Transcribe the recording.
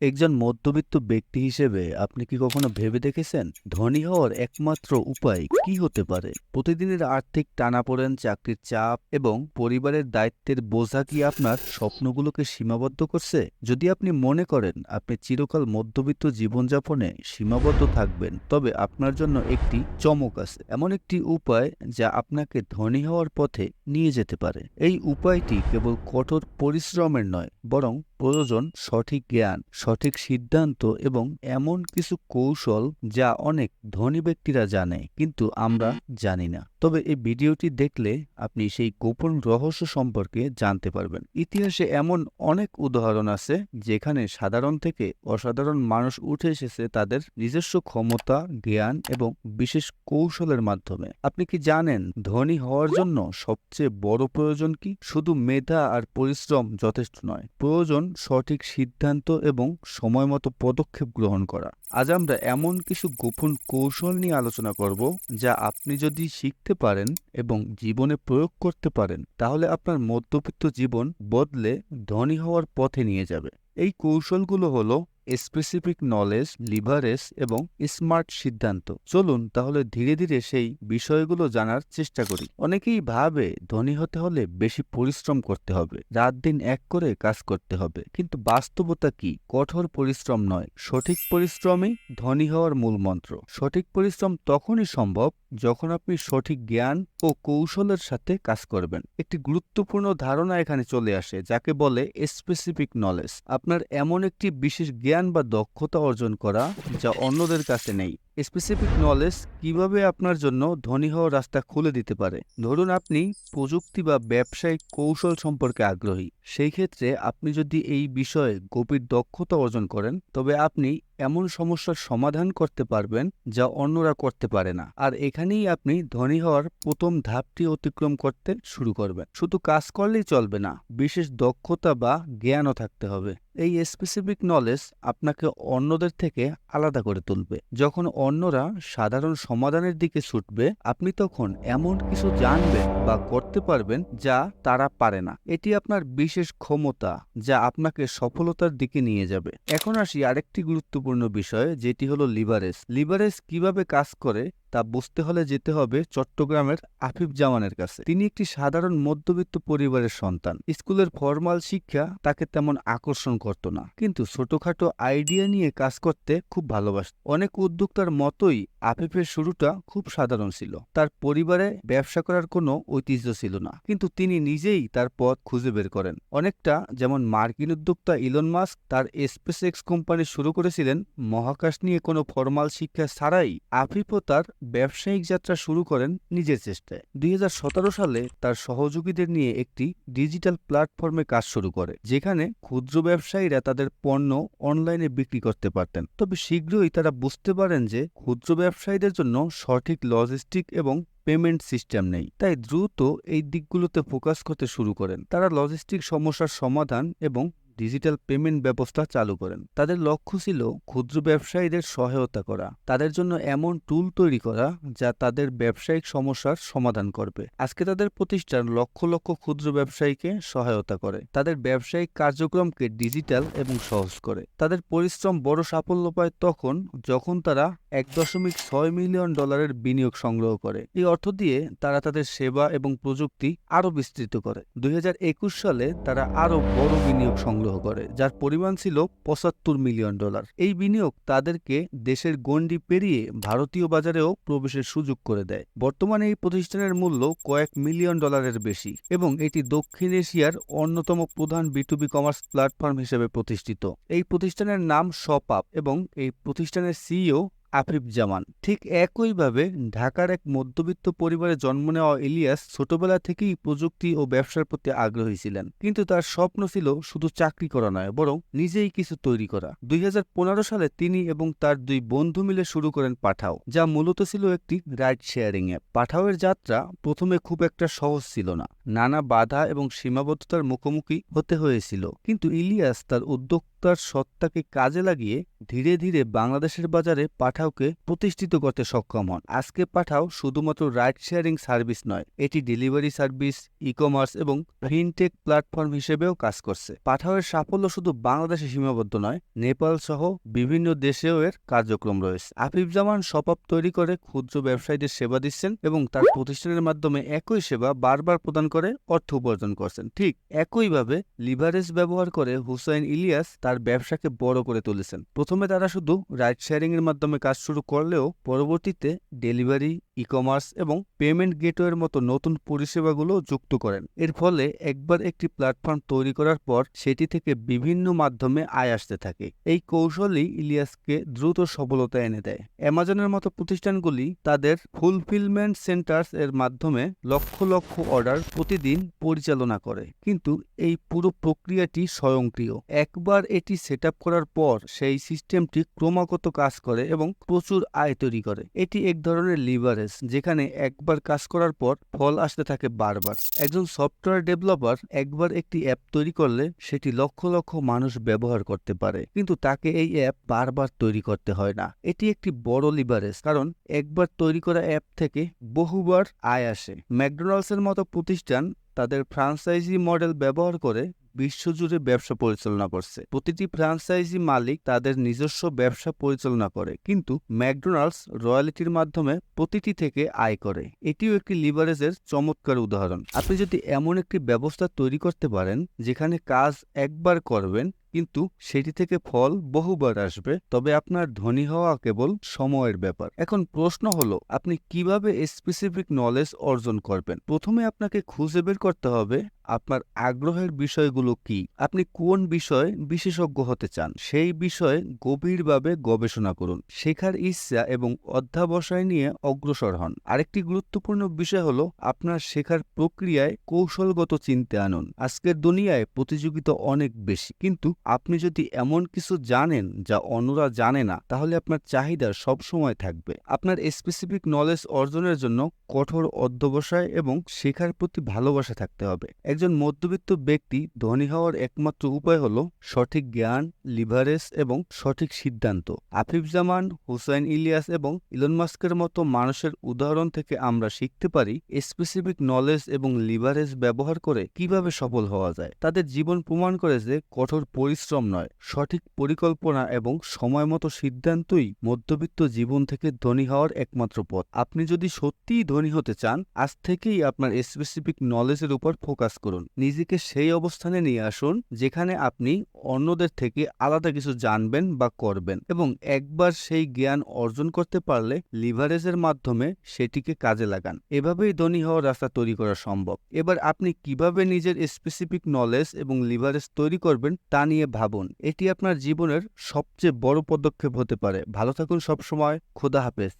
একজন মধ্যবিত্ত ব্যক্তি হিসেবে আপনি কি কখনো ভেবে দেখেছেন? ধনী হওয়ার একমাত্র উপায় কি হতে পারে? প্রতিদিনের আর্থিক টানাপোড়েন, চাকরির চাপ এবং পরিবারের দায়িত্বের বোঝা কি আপনার স্বপ্নগুলোকে সীমাবদ্ধ করছে? যদি আপনি মনে করেন আপনি চিরকাল মধ্যবিত্ত জীবনযাপনে সীমাবদ্ধ থাকবেন, তবে আপনার জন্য একটি চমক আছে। এমন একটি উপায় যা আপনাকে ধনী হওয়ার পথে নিয়ে যেতে পারে। এই উপায়টি কেবল কঠোর পরিশ্রমের নয়, বরং প্রয়োজন সঠিক জ্ঞান। সঠিক সিদ্ধান্ত এবং এমন কিছু কৌশল যা অনেক ধনী ব্যক্তিরা জানে, কিন্তু আমরা জানি না। তবে এই ভিডিওটি দেখলে আপনি সেই গোপন রহস্য সম্পর্কে জানতে পারবেন। ইতিহাসে এমন অনেক উদাহরণ আছে, যেখানে সাধারণ থেকে অসাধারণ মানুষ উঠে এসেছে তাদের নিজস্ব ক্ষমতা, জ্ঞান এবং বিশেষ কৌশলের মাধ্যমে। আপনি কি জানেন ধনী হওয়ার জন্য সবচেয়ে বড় প্রয়োজন কি? শুধু মেধা আর পরিশ্রম যথেষ্ট নয়, প্রয়োজন সঠিক সিদ্ধান্ত এবং সময় মতো পদক্ষেপ গ্রহণ করা। আজ আমরা এমন কিছু গোপন কৌশল নিয়ে আলোচনা করব, যা আপনি যদি শিখতে পারেন এবং জীবনে প্রয়োগ করতে পারেন, তাহলে আপনার মধ্যবিত্ত জীবন বদলে ধনী হওয়ার পথে নিয়ে যাবে। এই কৌশলগুলো হলো স্পেসিফিক নলেজ লিভারেজ এবং স্মার্ট সিদ্ধান্ত। চলুন তাহলে ধীরে ধীরে সেই বিষয়গুলো জানার চেষ্টা করি। অনেকেই ভাবে ধনী হতে হলে বেশি পরিশ্রম করতে হবে, রাত দিন এক করে কাজ করতে হবে। কিন্তু বাস্তবতা কি? কঠোর পরিশ্রম নয়, সঠিক পরিশ্রমই ধনী হওয়ার মূল মন্ত্র। সঠিক পরিশ্রম তখনই সম্ভব যখন আপনি সঠিক জ্ঞান ও কৌশলের সাথে কাজ করবেন। একটি গুরুত্বপূর্ণ ধারণা এখানে চলে আসে, যাকে বলে স্পেসিফিক নলেজ আপনার এমন একটি বিশেষ জ্ঞান বা দক্ষতা অর্জন করা যা অন্যদের কাছে নেই। স্পেসিফিক নলেজ কীভাবে আপনার জন্য ধনী হওয়ার রাস্তা খুলে দিতে পারে? ধরুন আপনি প্রযুক্তি বা ব্যবসায়িক কৌশল সম্পর্কে আগ্রহী। সেই ক্ষেত্রে আপনি যদি এই বিষয়ে গভীর দক্ষতা অর্জন করেন, তবে আপনি এমন সমস্যার সমাধান করতে পারবেন যা অন্যরা করতে পারে না। আর এখানেই আপনি ধনী হওয়ার প্রথম ধাপটি অতিক্রম করতে শুরু করবেন। শুধু কাজ করলেই চলবে না, বিশেষ দক্ষতা বা জ্ঞানও থাকতে হবে। এই স্পেসিফিক নলেজ আপনাকে অন্যদের থেকে আলাদা করে তুলবে। যখন অন্যরা সাধারণ সমাধানের দিকে ছুটবে, আপনি তখন এমন কিছু জানবেন বা করতে পারবেন যা তারা পারে না। এটি আপনার বিশেষ ক্ষমতা যা আপনাকে সফলতার দিকে নিয়ে যাবে। এখন আসি আরেকটি গুরুত্বপূর্ণ বিষয়, যেটি হলো লিভারেজ লিভারেজ কীভাবে কাজ করে তা বুঝতে হলে যেতে হবে চট্টগ্রামের আফিফ জামানের কাছে। তিনি একটি সাধারণ মধ্যবিত্ত পরিবারের সন্তান। স্কুলের ফরমাল শিক্ষা তাকে তেমন আকর্ষণ করত না। কিন্তু ছোটখাটো আইডিয়া নিয়ে কাজ করতে খুব ভালোবাসত। অনেক উদ্যোক্তার মতোই আফিফের শুরুটা খুব সাধারণ ছিল। তার পরিবারে ব্যবসা করার কোনো ঐতিহ্য ছিল না। কিন্তু তিনি নিজেই তার পথ খুঁজে বের করেন। অনেকটা যেমন মার্কিন উদ্যোক্তা ইলন মাস্ক তার স্পেস এক্স কোম্পানি শুরু করেছিলেন, মহাকাশ নিয়ে কোনো ফরমাল শিক্ষা ছাড়াই আফিফও তার ব্যবসায়িক যাত্রা শুরু করেন নিজের চেষ্টায়। দুই হাজার সতেরো সালে তার সহযোগীদের নিয়ে একটি ডিজিটাল প্ল্যাটফর্মে কাজ শুরু করে, যেখানে ক্ষুদ্র ব্যবসায়ীরা তাদের পণ্য অনলাইনে বিক্রি করতে পারতেন। তবে শীঘ্রই তারা বুঝতে পারেন যে ক্ষুদ্র ব্যবসায়ীদের জন্য সঠিক লজিস্টিক এবং পেমেন্ট সিস্টেম নেই। তাই দ্রুত এই দিকগুলোতে ফোকাস করতে শুরু করেন। তারা লজিস্টিক সমস্যার সমাধান এবং ডিজিটাল পেমেন্ট ব্যবস্থা চালু করেন। তাদের লক্ষ্য ছিল ক্ষুদ্র ব্যবসায়ীদের সহায়তা করা। তাদের জন্য এমন টুল তৈরি করা যা তাদের ব্যবসায়িক সমস্যার সমাধান করবে। আজকে তাদের প্রতিষ্ঠান লক্ষ লক্ষ ক্ষুদ্র ব্যবসায়ীকে সহায়তা করে। তাদের ব্যবসায়িক কার্যক্রমকে ডিজিটাল এবং সহজ করে। তাদের পরিশ্রম বড় সাফল্য পায় তখন যখন তারা এক দশমিক ছয় মিলিয়ন ডলারের বিনিয়োগ সংগ্রহ করে। এই অর্থ দিয়ে তারা তাদের সেবা এবং প্রযুক্তি আরও বিস্তৃত করে। দুই হাজার একুশ সালে তারা আরও বড় বিনিয়োগ সংগ্রহ সংগ্রহ করে, যার পরিমাণ ছিল পঁচাত্তর মিলিয়ন ডলার। এই বিনিয়োগ তাদেরকে দেশের গণ্ডি পেরিয়ে ভারতীয় বাজারেও প্রবেশের সুযোগ করে দেয়। বর্তমানে এই প্রতিষ্ঠানের মূল্য কয়েক মিলিয়ন ডলারের বেশি এবং এটি দক্ষিণ এশিয়ার অন্যতম প্রধান বিটুবি কমার্স প্ল্যাটফর্ম হিসেবে প্রতিষ্ঠিত। এই প্রতিষ্ঠানের নাম শপ আপ এবং এই প্রতিষ্ঠানের সিইও আফিফ জামান ঠিক একইভাবে ঢাকার এক মধ্যবিত্ত পরিবারে জন্ম নেওয়া ইলিয়াস ছোটবেলা থেকেই প্রযুক্তি ও ব্যবসার প্রতি আগ্রহী ছিলেন। কিন্তু তার স্বপ্ন ছিল শুধু চাকরি করা নয়, বরং নিজেই কিছু তৈরি করা। দুই হাজার পনেরো সালে তিনি এবং তার দুই বন্ধু মিলে শুরু করেন পাঠাও, যা মূলত ছিল একটি রাইড শেয়ারিং অ্যাপ। পাঠাওয়ের যাত্রা প্রথমে খুব একটা সহজ ছিল না। নানা বাধা এবং সীমাবদ্ধতার মুখোমুখি হতে হয়েছিল। কিন্তু ইলিয়াস তার উদ্যোগ তার সত্তাকে কাজে লাগিয়ে ধীরে ধীরে বাংলাদেশের বাজারে পাঠাওকে প্রতিষ্ঠিত করতে সক্ষম হন। আজকে পাঠাও শুধুমাত্র রাইড শেয়ারিং সার্ভিস নয়, এটি ডেলিভারি সার্ভিস ই কমার্স এবং ফিনটেক প্ল্যাটফর্ম হিসেবেও কাজ করছে। পাঠাওয়ের সাফল্য শুধু বাংলাদেশে সীমাবদ্ধ নয় নেপাল সহ বিভিন্ন দেশেও এর কার্যক্রম রয়েছে। আফিফ জামান সপাপ তৈরি করে ক্ষুদ্র ব্যবসায়ীদের সেবা দিচ্ছেন এবং তার প্রতিষ্ঠানের মাধ্যমে একই সেবা বারবার প্রদান করে অর্থ উপার্জন করছেন। ঠিক একইভাবে লিভারেজ ব্যবহার করে হুসাইন ইলিয়াস তার ব্যবসাকে বড় করে তুলেছেন। প্রথমে তারা শুধু রাইড শেয়ারিং এর মাধ্যমে কাজ শুরু করলেও পরবর্তীতে ডেলিভারি ই কমার্স এবং পেমেন্ট গেটওয়ের মতো নতুন পরিষেবাগুলো যুক্ত করেন। এর ফলে একবার একটি প্ল্যাটফর্ম তৈরি করার পর সেটি থেকে বিভিন্ন মাধ্যমে আয় আসতে থাকে। এই কৌশলই ইলিয়াসকে দ্রুত সফলতা এনে দেয়। অ্যামাজনের মতো প্রতিষ্ঠানগুলি তাদের ফুলফিলমেন্ট সেন্টার্স এর মাধ্যমে লক্ষ লক্ষ অর্ডার প্রতিদিন পরিচালনা করে। কিন্তু এই পুরো প্রক্রিয়াটি স্বয়ংক্রিয়। একবার এটি সেট করার পর সেই সিস্টেমটি ক্রমাগত কাজ করে এবং প্রচুর আয় তৈরি করে। এটি এক ধরনের লিভারেজ, যেখানে একবার কাজ করার পর ফল আসতে থাকে বারবার। একজন সফটওয়্যার ডেভেলপার একবার একটি অ্যাপ তৈরি করলে সেটি লক্ষ লক্ষ মানুষ ব্যবহার করতে পারে, কিন্তু তাকে এই অ্যাপ বারবার তৈরি করতে হয় না। এটি একটি বড় লিভারেজ, কারণ একবার তৈরি করা অ্যাপ থেকে বহুবার আয় আসে। ম্যাকডোনাল্ডসের মতো প্রতিষ্ঠান তাদের ফ্রাঞ্চাইজি মডেল ব্যবহার করে বিশ্বজুড়ে ব্যবসা পরিচালনা করছে। প্রতিটি ফ্রাঞ্চাইজি মালিক তাদের নিজস্ব ব্যবসা পরিচালনা করে, কিন্তু ম্যাকডোনাল্ডস রয়্যালিটির মাধ্যমে প্রতিটি থেকে আয় করে। এটিও একটি লিভারেজের চমৎকার উদাহরণ। আপনি যদি এমন একটি ব্যবস্থা তৈরি করতে পারেন, যেখানে কাজ একবার করবেন, কিন্তু সেটি থেকে ফল বহুবার আসবে, তবে আপনার ধনী হওয়া কেবল সময়ের ব্যাপার। এখন প্রশ্ন হলো, আপনি কীভাবে স্পেসিফিক নলেজ অর্জন করবেন? প্রথমে আপনাকে খুঁজে বের করতে হবে আপনার আগ্রহের বিষয়গুলো কি? আপনি কোন বিষয়ে বিশেষজ্ঞ হতে চান? সেই বিষয়ে গভীরভাবে গবেষণা করুন। শেখার ইচ্ছা এবং অধ্যাবসায় নিয়ে অগ্রসর হন। আরেকটি গুরুত্বপূর্ণ বিষয় হলো আপনার শেখার প্রক্রিয়ায় কৌশলগত চিন্তা আনুন। আজকের দুনিয়ায় প্রতিযোগিতা অনেক বেশি। কিন্তু আপনি যদি এমন কিছু জানেন যা অন্যরা জানে না, তাহলে আপনার চাহিদা সবসময় থাকবে। আপনার স্পেসিফিক নলেজ অর্জনের জন্য কঠোর অধ্যবসায় এবং শেখার প্রতি ভালোবাসা থাকতে হবে। একজন মধ্যবিত্ত ব্যক্তি ধনী হওয়ার একমাত্র উপায় হলো সঠিক জ্ঞান, লিভারেজ এবং সঠিক সিদ্ধান্ত। আফিফ জামান হুসাইন ইলিয়াস এবং ইলন মাস্কের মতো মানুষের উদাহরণ থেকে আমরা শিখতে পারি স্পেসিফিক নলেজ এবং লিভারেজ ব্যবহার করে কীভাবে সফল হওয়া যায়। তাদের জীবন প্রমাণ করে যে কঠোর পরিশ্রম নয়, সঠিক পরিকল্পনা এবং সময় মতো সিদ্ধান্তই মধ্যবিত্ত জীবন থেকে ধনী হওয়ার একমাত্র পথ। আপনি যদি সত্যিই ধনী হতে চান, আজ থেকেই আপনার স্পেসিফিক নলেজের উপর ফোকাস করুন। নিজেকে সেই অবস্থানে নিয়ে আসুন যেখানে আপনি অন্যদের থেকে আলাদা কিছু জানবেন বা করবেন এবং একবার সেই জ্ঞান অর্জন করতে পারলে লিভারেজের মাধ্যমে সেটিকে কাজে লাগান। এভাবেই ধনী হওয়ার রাস্তা তৈরি করা সম্ভব। এবার আপনি কীভাবে নিজের স্পেসিফিক নলেজ এবং লিভারেজ তৈরি করবেন তা নিয়ে ভাবুন। এটি আপনার জীবনের সবচেয়ে বড় পদক্ষেপ হতে পারে। ভালো থাকুন সবসময়। খোদা হাফেজ।